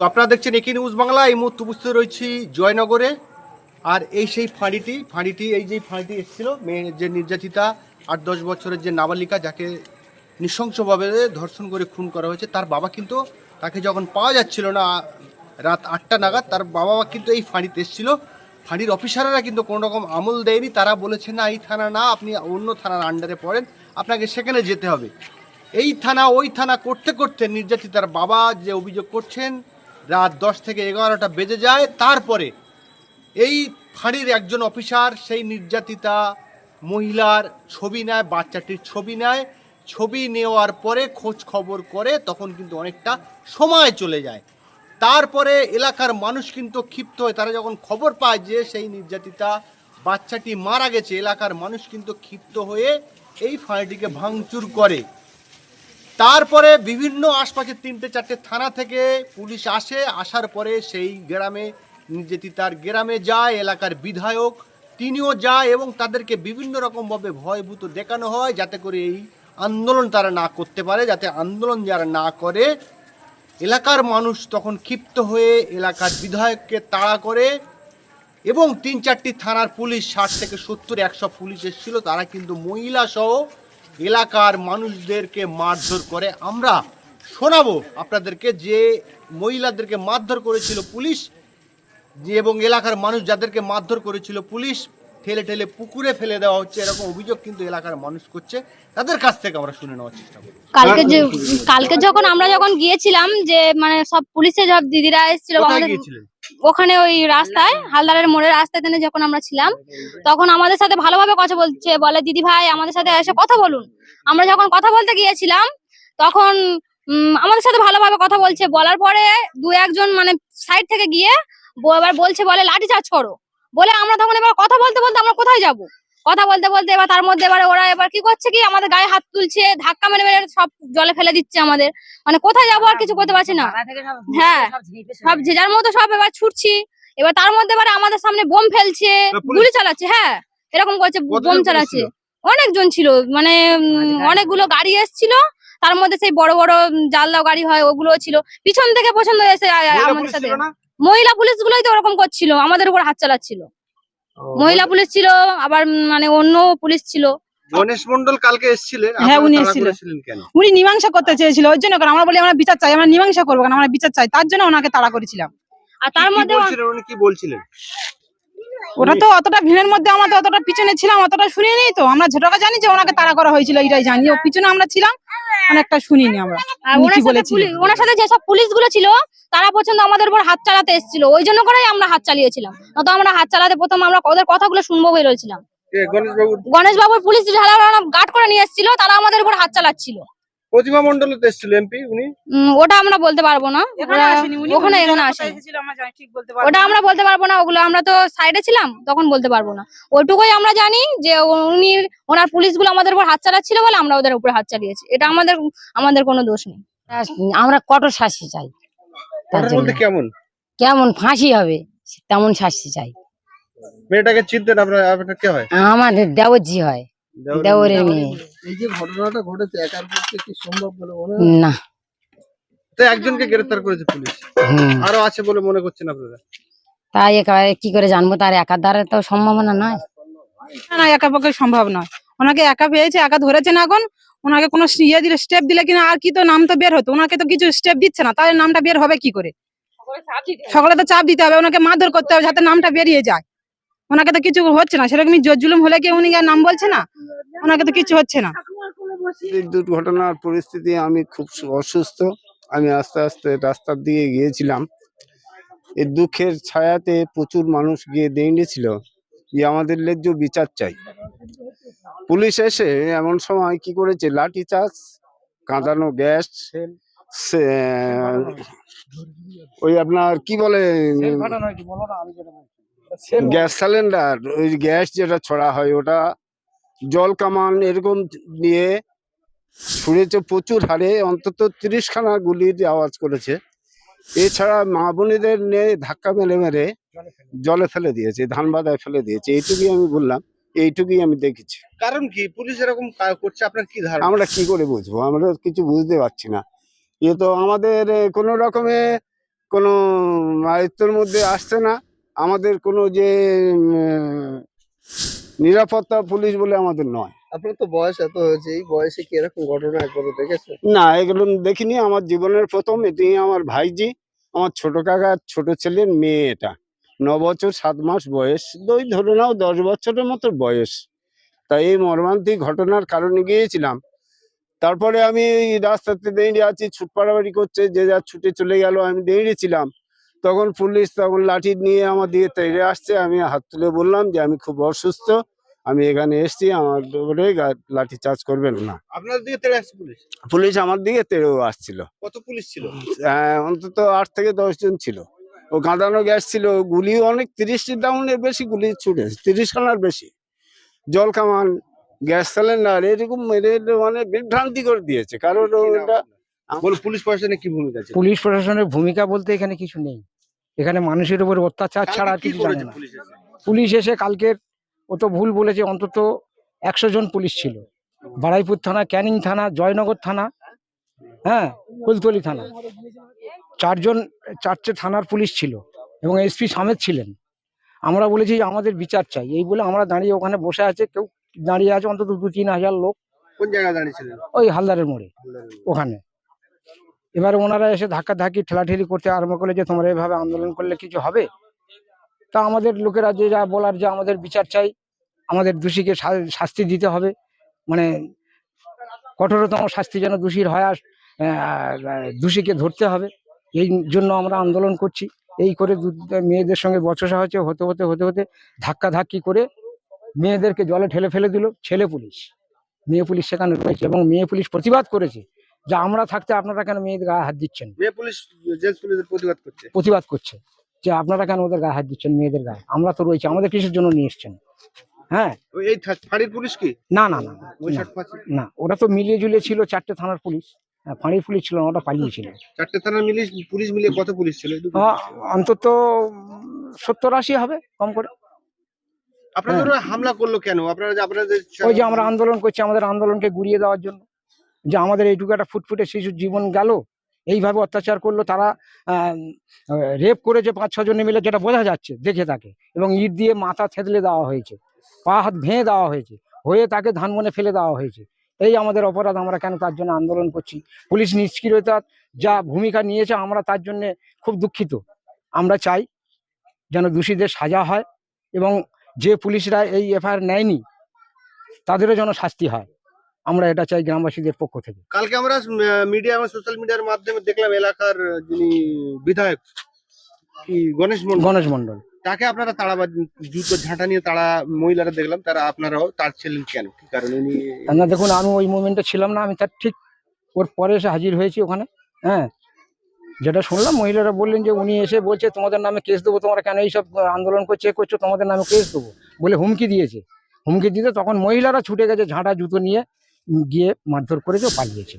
তো আপনারা দেখছেন একি নিউজ বাংলা, এই মুহূর্তে উপস্থিত রয়েছি জয়নগরে। আর এই সেই ফাঁড়িটি ফাঁড়িটি, এই যে ফাঁড়িটি এসেছিল, মেয়ে যে নির্যাতিতা, আট দশ বছরের যে নাবালিকা, যাকে নৃশংসভাবে ধর্ষণ করে খুন করা হয়েছে, তার বাবা কিন্তু তাকে যখন পাওয়া যাচ্ছিল না, রাত আটটা নাগাদ, তার বাবা কিন্তু এই ফাঁড়িতে এসেছিল। ফাঁড়ির অফিসাররা কিন্তু কোনো রকম আমল দেয়নি, তারা বলেছে, না, এই থানা না, আপনি অন্য থানার আন্ডারে পড়েন, আপনাকে সেখানে যেতে হবে। এই থানা, ওই থানা করতে করতে নির্যাতিতার বাবা যে অভিযোগ করছেন রাত দশ থেকে এগারোটা বেজে যায়। তারপরে এই ফাঁড়ির একজন অফিসার, সেই নির্যাতিতা মহিলার ছবি নেয়, বাচ্চাটির ছবি নেয়। ছবি নেওয়ার পরে খোঁজ খবর করে তখন কিন্তু অনেকটা সময় চলে যায়। তারপরে এলাকার মানুষ কিন্তু ক্ষিপ্ত হয় তারা যখন খবর পায় যে সেই নির্যাতিতা বাচ্চাটি মারা গেছে, এলাকার মানুষ কিন্তু ক্ষিপ্ত হয়ে এই ফাঁড়িটিকে ভাঙচুর করে। তারপরে বিভিন্ন আশপাশের তিনটে, চারটে থানা থেকে পুলিশ আসে। আসার পরে সেই গ্রামে নির্যাতিতার গ্রামে যায়, এলাকার বিধায়ক, তিনিও যায় এবং তাদেরকে বিভিন্ন রকমভাবে ভয়ভূত দেখানো হয় যাতে করে এই আন্দোলন তারা না করতে পারে, যাতে আন্দোলন যারা না করে, এলাকার মানুষ তখন ক্ষিপ্ত হয়ে এলাকার বিধায়ককে তাড়া করে এবং তিন, চারটি থানার পুলিশ ষাট থেকে সত্তর, একশো পুলিশ এসেছিল। তারা কিন্তু মহিলা সহ এলাকার মানুষদেরকে মারধর করে আমরা শোনাবো। আপনাদেরকে যে মহিলাদেরকে মারধর করেছিল পুলিশ এবং এলাকার মানুষ যাদেরকে মারধর করেছিল পুলিশ ঠেলে ঠেলে পুকুরে ফেলে দেওয়া হচ্ছে এরকম অভিযোগ কিন্তু এলাকার মানুষ করছে। তাদের কাছ থেকে আমরা শুনে নেওয়ার চেষ্টা করি কালকে যে কালকে যখন আমরা যখন গিয়েছিলাম যে মানে সব পুলিশের সব দিদিরা এসেছিল আমাদের ওখানে ওই রাস্তায়, হালদারের মোড়ের রাস্তায় যখন আমরা ছিলাম, তখন আমাদের সাথে ভালোভাবে কথা বলছে, বলে, দিদি ভাই, আমাদের সাথে এসে কথা বলুন। আমরা যখন কথা বলতে গিয়েছিলাম, তখন আমাদের সাথে ভালোভাবে কথা বলছে। বলার পরে দু একজন মানে সাইড থেকে গিয়ে এবার বলছে, বলে, লাঠি চার্জ করো। বলে, আমরা তখন এবার কথা বলতে বলতে আমরা কোথায় যাব? কথা বলতে বলতে এবার তার মধ্যে এবার ওরা এবার কি করছে কি? আমাদের গায়ে হাত তুলছে ধাক্কা মেরে মেরে সব জলে ফেলে দিচ্ছে আমাদের। মানে কোথায় যাব আর কিছু করতে পারছি না। হ্যাঁ সব যে যার মতো সব এবার ছুটছি। এবার তার মধ্যে এবার আমাদের সামনে বোম ফেলছে গুলি চালাচ্ছে হ্যাঁ এরকম করছে বোম চালাচ্ছে। অনেকজন ছিল মানে উম, অনেকগুলো গাড়ি এসেছিল। তার মধ্যে সেই বড় বড় জালদাও গাড়ি হয় ওগুলো ছিল। পিছন থেকে পছন্দ এসে আমাদের সাথে মহিলা পুলিশ গুলোই তো ওরকম করছিল আমাদের উপর হাত চালাচ্ছিল। মহিলা পুলিশ ছিল আবার মানে অন্য পুলিশ ছিল। গণেশ মন্ডল কালকে এসেছিলেন হ্যাঁ, উনি এসেছিলেন। উনি মীমাংসা করতে চেয়েছিল ওই জন্য কারণ আমরা বলি আমরা বিচার চাই আমরা মীমাংসা করব আমরা বিচার চাই তার জন্য ওনাকে তাড়া করেছিলাম। আর তার মধ্যে বলছিলেন উনি কি বলছিলেন? ওটা তো অতটা ভিড়ের মধ্যে আমরা তো অতটা পিছনে ছিলাম অতটা শুনিনি তো আমরা জানি যে ওনাকে তাড়া করা হয়েছিল এটাই জানি ও পিছনে আমরা ছিলাম। অনেকটা শুনিনি আমরা। আর উনি ওনার সাথে পুলিশ ওনার সাথে যেসব পুলিশগুলো ছিল তারা পর্যন্ত আমাদের উপর হাত চালাতে এসেছিল। ওই জন্য করেই আমরা হাত চালিয়েছিলাম। নয়তো আমরা হাত চালাতে প্রথম আমরা ওদের কথাগুলো শুনব বলেছিলাম। গণেশ বাবুর পুলিশ যারা গার্ড করে নিয়ে এসেছিল তারা আমাদের উপর হাত চালাচ্ছিল। প্রতিমা মন্ডল এসেছিল এমপি উনি? উম, ওটা আমরা বলতে পারব না। ওখানে এখানে আসেনি। ওটা আমরা বলতে পারব না ওগুলো আমরা তো সাইডে ছিলাম তখন বলতে পারব না। ওইটুকুই আমরা জানি যে উনি ওনার পুলিশগুলো আমাদের উপর হাত চালাচ্ছিল বলে আমরা ওদের উপর হাত চালিয়েছি। এটা আমাদের আমাদের কোনো দোষ নেই। আমরা কঠোর শাস্তি চাই কেমন? কেমন ফাঁসি হবে তেমন শাস্তি চাই। মেয়েটাকে চিনতেন আপনার আপনার কে হয়? আমার দেওয়াজি হয়। দেওরের মেয়ে এই যে ঘটনাটা ঘটেছে একার পক্ষে কি সম্ভব বলে মনে হয়? না। তো একজনকে গ্রেফতার করেছে পুলিশ। আরও আছে বলে মনে করছেন আপনারা? তাই একেবারে কি করে জানব? তার একার দ্বারা তো সম্ভাবনা নয়। না না একা পক্ষে সম্ভব নয়। ওনাকে একা পেয়েছে একা ধরেছে না এখন। ওনাকে কোনো ইয়ে দিলে স্টেপ দিলে কিনা আর কি তো নাম তো বের হতো। ওনাকে তো কিছু স্টেপ দিচ্ছে না তাহলে নামটা বের হবে কি করে? সকলে তো চাপ দিতে হবে ওনাকে মারধর করতে হবে যাতে নামটা বেরিয়ে যায়। ওনাকে তো কিছু হচ্ছে না সেরকমই জোর জুলুম হলে কি উনি আর নাম বলছে না? ওনাকে তো কিছু হচ্ছে না। দুর্ঘটনার পরিস্থিতি আমি খুব অসুস্থ। আমি আস্তে আস্তে রাস্তার দিকে গিয়েছিলাম। এই দুঃখের ছায়াতে প্রচুর মানুষ গিয়ে দাঁড়িয়েছিল যে আমাদের ন্যায্য বিচার চাই। পুলিশ এসে এমন সময় কি করেছে? লাঠি চার্জ কাঁদানো গ্যাস ওই আপনার কি বলে? গ্যাস সিলিন্ডার ওই গ্যাস যেটা ছড়া হয় ওটা জল কামান এরকম নিয়ে ছুঁড়েছে প্রচুর হারে অন্তত তিরিশ খানা গুলির আওয়াজ করেছে। এছাড়া মা বোনেদের নিয়ে ধাক্কা মেরে মেরে জলে ফেলে দিয়েছে ধান বাদায় ফেলে দিয়েছে এইটুকুই আমি বললাম এইটুকুই আমি দেখেছি। কারণ কি? পুলিশ এরকম করছে আপনার কি ধারণা? আমরা কি করে বুঝব? আমরা কিছু বুঝতে পারছি না। এ তো আমাদের কোনো রকমে কোনো আয়ত্তের মধ্যে আসছে না। আমাদের কোনো যে নিরাপত্তা পুলিশ বলে আমাদের নয়। আপনার তো বয়স এত হয়েছে এই বয়সে কি এরকম ঘটনা একবারও দেখেছেন? না এগুলো দেখিনি। আমার জীবনের প্রথম এটি আমার ভাইজি আমার ছোট কাকার ছোট ছেলের মেয়ে এটা। ন বছর সাত মাস বয়স। ওই ধরে নাও দশ বছরের মতো বয়স। তাই এই মর্মান্তিক ঘটনার কারণে গিয়েছিলাম। তারপরে আমি রাস্তাতে দাঁড়িয়ে আছি ছুট পাড়াবাড়ি করছে যে যা ছুটে চলে গেল আমি দাঁড়িয়েছিলাম। তখন পুলিশ তখন লাঠি নিয়ে আমার দিকে তেড়ে আসছে। আমি হাত তুলে বললাম যে আমি খুব অসুস্থ। আমি এখানে এসেছি আমার উপরে লাঠি চার্জ করবেন না। আপনার দিকে তেড়ে আসছে পুলিশ? পুলিশ আমার দিকে তেড়েও আসছিল। কত পুলিশ ছিল? আহ, অন্তত আট থেকে দশ জন ছিল। ও গাঁদানো গ্যাস ছিল। গুলি অনেক তিরিশটি ডাউনের বেশি গুলি ছুটেছে তিরিশ খানার বেশি। জল কামান গ্যাস সিলিন্ডার এরকম মেরে মানে বিভ্রান্তি করে দিয়েছে। কারণ ওটা বল পুলিশ প্রশাসনের কি ভূমিকা আছে? পুলিশ প্রশাসনের ভূমিকা বলতে এখানে কিছু নেই। এখানে মানুষের উপর অত্যাচার ছাড়া আর কিছু জানে না। পুলিশ এসে? কালকের ও তো ভুল বলেছে অন্তত একশো জন পুলিশ ছিল। বারাইপুর থানা ক্যানিং থানা জয়নগর থানা হ্যাঁ কুলতলি থানা। চারজন চারটে থানার পুলিশ ছিল এবং এসপি সামেদ ছিলেন। আমরা বলেছি আমাদের বিচার চাই। এই বলে আমরা দাঁড়িয়ে ওখানে বসে আছে কেউ দাঁড়িয়ে আছে অন্তত দু তিন হাজার লোক কোন জায়গায় দাঁড়িয়েছিলেন? ওই হালদারের মোড়ে। ওখানে। এবারে ওনারা এসে ধাক্কা ধাক্কি ঠেলাঠেলি করতে আরম্ভ করলে যে তোমরা এভাবে আন্দোলন করলে কিছু হবে? তা আমাদের লোকেরা যে যা বলার, যে আমাদের বিচার চাই, আমাদের দোষীকে শাস্তি দিতে হবে। মানে কঠোরতম শাস্তি যেন দোষীর হয় আর দোষীকে ধরতে হবে। এই জন্য আমরা আন্দোলন করছি। এই করে মেয়েদের সঙ্গে বচসা হচ্ছে, হতে হতে হতে হতে ধাক্কা ধাক্কি করে মেয়েদেরকে জলে ঠেলে ফেলে দিল। ছেলে পুলিশ, মেয়ে পুলিশ সেখানে রয়েছে এবং মেয়ে পুলিশ প্রতিবাদ করেছে। যে আমরা থাকতে আপনারা কেন মেয়েদের গায়ে হাত দিচ্ছেন? মেয়ে পুলিশ জেন্টস পুলিশের প্রতিবাদ করছে। প্রতিবাদ করছে যে আপনারা কেন ওদের গায়ে হাত দিচ্ছেন মেয়েদের গায়ে? আমরা তো রয়েছি আমাদের কিসের জন্য নিয়ে এসছেন? হ্যাঁ। ওই এই ফাঁড়ির পুলিশ কি? না না না না, ওরা তো মিলিয়ে ছিল চারটে থানার পুলিশ। হ্যাঁ, ফাঁড়ির পুলিশ ছিল ওটা পালিয়েছিল। চারটে থানার মিলিয়ে পুলিশ মিলিয়ে কত পুলিশ ছিল? পুলিশ। অন্তত সত্তর আশি হবে কম করে। আপনাদের হামলা করল কেন? আপনারা আপনাদের ওই যে আমরা আন্দোলন করছি আমাদের আন্দোলনকে গুড়িয়ে দেওয়ার জন্য। যে আমাদের এইটুকু একটা ফুটফুটে শিশুর জীবন গেল, এইভাবে অত্যাচার করল, তারা রেপ করেছে পাঁচ ছজনে মিলে, যেটা বোঝা যাচ্ছে, দেখে তাকে। এবং ইট দিয়ে মাথা থেতলে দেওয়া হয়েছে, পা হাত ভেঙে দেওয়া হয়েছে, হয়ে তাকে ধানমনে ফেলে দেওয়া হয়েছে। এই আমাদের অপরাধ, আমরা কেন তার জন্য আন্দোলন করছি? পুলিশ নিষ্ক্রিয়তার যা ভূমিকা নিয়েছে, আমরা তার জন্য খুব দুঃখিত। আমরা চাই যেন দোষীদের সাজা হয় এবং যে পুলিশরা এই এফআইআর নেয়নি, তাদেরও যেন শাস্তি হয়। আমরা এটা চাই গ্রামবাসীদের পক্ষ থেকে। কালকে আমরা মিডিয়া এবং সোশ্যাল মিডিয়ার মাধ্যমে দেখলাম এলাকার যিনি বিধায়ক কি গণেশ মন্ডল গণেশ মন্ডল তাকে আপনারা তাড়াবা জুতো ঝাঁটা নিয়ে তারা মহিলারা দেখলাম তারা আপনারাও তাড়ছিলেন কেন? কি কারণে উনি না দেখুন আমি ওই মোমেন্টে ছিলাম না আমি তার ঠিক ওর পরে এসে হাজির হয়েছি ওখানে হ্যাঁ। যেটা শুনলাম মহিলারা বললেন যে উনি এসে বলছে তোমাদের নামে কেস দেবো তোমরা কেন এইসব আন্দোলন করছে করছ তোমাদের নামে কেস দেবো? বলে হুমকি দিয়েছে। হুমকি দিতে তখন মহিলারা ছুটে গেছে ঝাঁটা জুতো নিয়ে গিয়ে মারধর করে কেউ পালিয়েছে।